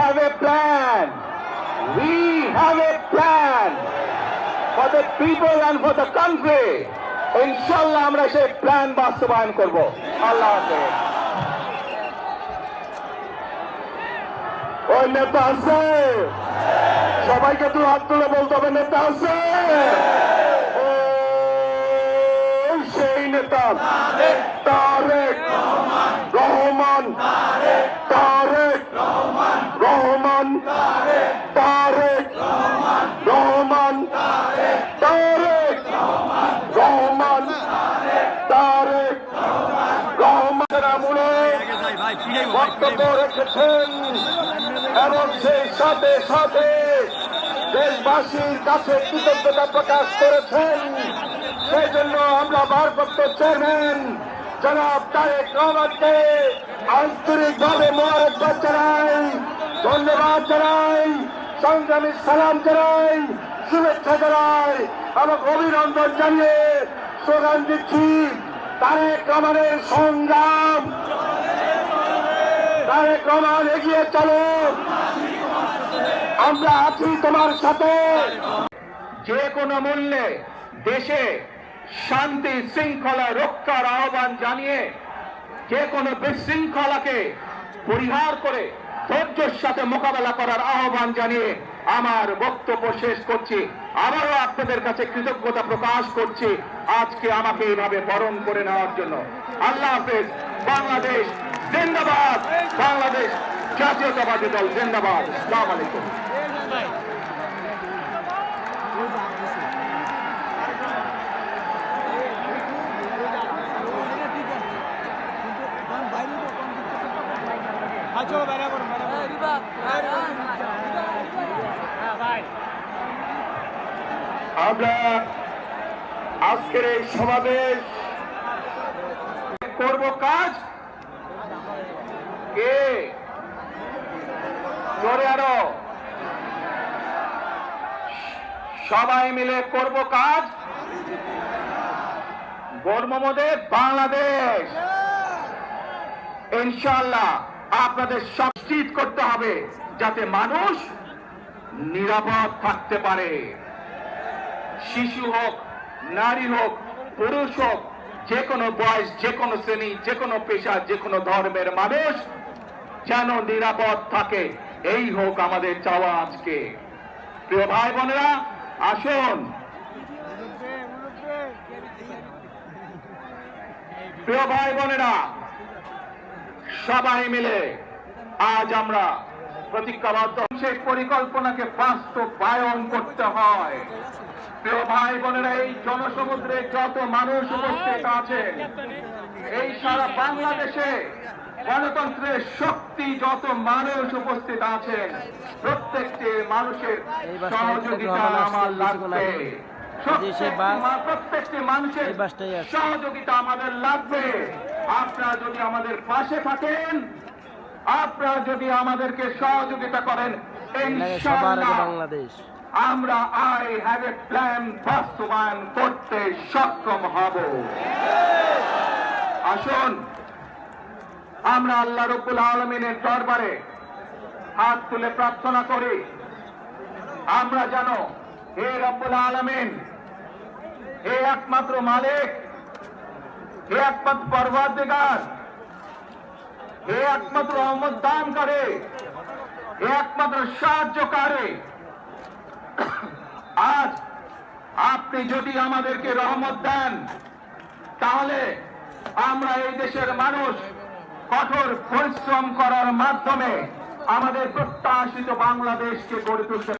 have a plan. We have a plan for the people and for the country. ইনশাল্লাহ আমরা সেই plan বাস্তবায়ন করব। আল্লাহ ওই নেতা আছে। সবাইকে তো হাত তুলে বলতে হবে, নেতা আছে। সেই নেতা। তারেক রহমান। তারেক রহমান তারেক রহমান তারেক রহমান তারেক রহমানের আমলে বক্তব্য রেখেছেন এবং সেই সাথে সাথে দেশবাসীর কাছে কৃতজ্ঞতা প্রকাশ করেছেন। সেই জন্য আমরা ভারপ্রাপ্ত চেয়ারম্যান জনাব তারেক রহমানকে আন্তরিকভাবে মোবারকবাদ জানাই ধন্যবাদ জানাই সংগ্রামী সালাম জানাই শুভেচ্ছা জানাই এবং অভিনন্দন জানিয়ে স্লোগান দিচ্ছি তারেক রহমানের সংগ্রাম। তারেক রহমান এগিয়ে চলো। আমরা আছি তোমার সাথে। যে কোনো মূল্যে দেশে শান্তি শৃঙ্খলা রক্ষার আহ্বান জানিয়ে যে কোনো বিশৃঙ্খলাকে পরিহার করে ধৈর্যের সাথে মোকাবেলা করার আহ্বান জানিয়ে আমার বক্তব্য শেষ করছি। আবারও আপনাদের কাছে কৃতজ্ঞতা প্রকাশ করছি আজকে আমাকে এইভাবে বরণ করে নেওয়ার জন্য। আল্লাহ হাফেজ, বাংলাদেশ জিন্দাবাদ। বাংলাদেশ জাতীয়তাবাদী দল জিন্দাবাদ। আসসালামু আলাইকুম। আমরা আজকের এই সমাবেশ করব কাজ। সবাই মিলে করব কাজ। গর্মমদে বাংলাদেশ। ইনশাল্লাহ আপনাদের নিশ্চিত করতে হবে যাতে মানুষ নিরাপদ থাকতে পারে। শিশু হোক, নারী হোক, পুরুষ হোক যে কোনো বয়স যে কোনো শ্রেণি যে কোনো পেশা যে কোনো ধর্মের মানুষ যেন নিরাপদ থাকে। এই হোক আমাদের চাওয়া আজকে। প্রিয় ভাই বোনেরা আসুন। প্রিয় ভাই বোনেরা, সবাই মিলে আজ আমরা প্রতিজ্ঞাবদ্ধ। সেই পরিকল্পনাকে বাস্তবায়ন করতে হয়। প্রিয় ভাই বোনেরা, এই জনসমুদ্রে যত মানুষ উপস্থিত আছে এই সারা বাংলাদেশে গণতন্ত্রের শক্তি যত মানুষ উপস্থিত আছেন প্রত্যেকটি মানুষের সহযোগিতা আমার লাগবে। প্রত্যেকটি মানুষের। সহযোগিতা আমাদের লাগবে। আপনারা যদি আমাদের পাশে থাকেন আপনারা যদি আমাদেরকে সহযোগিতা করেন বাংলাদেশ। আমরা আই হ্যাভ এ প্ল্যান বাস্তবায়ন করতে সক্ষম হব। আসুন। আমরা আল্লাহ রব্বুল আলমিনের দরবারে হাত তুলে প্রার্থনা করি। আমরা যেন হে রব্বুল আলমিন, হে একমাত্র মালিক, হে একমাত্র পর্বতগার হে একমাত্র দান করে হে একমাত্র সাহায্য করে আজ আপনি যদি আমাদেরকে রহমত দেন, তাহলে আমরা এই দেশের মানুষ কঠোর পরিশ্রম করার মাধ্যমে আমাদের প্রত্যাশিত বাংলাদেশকে গড়ে তুলতে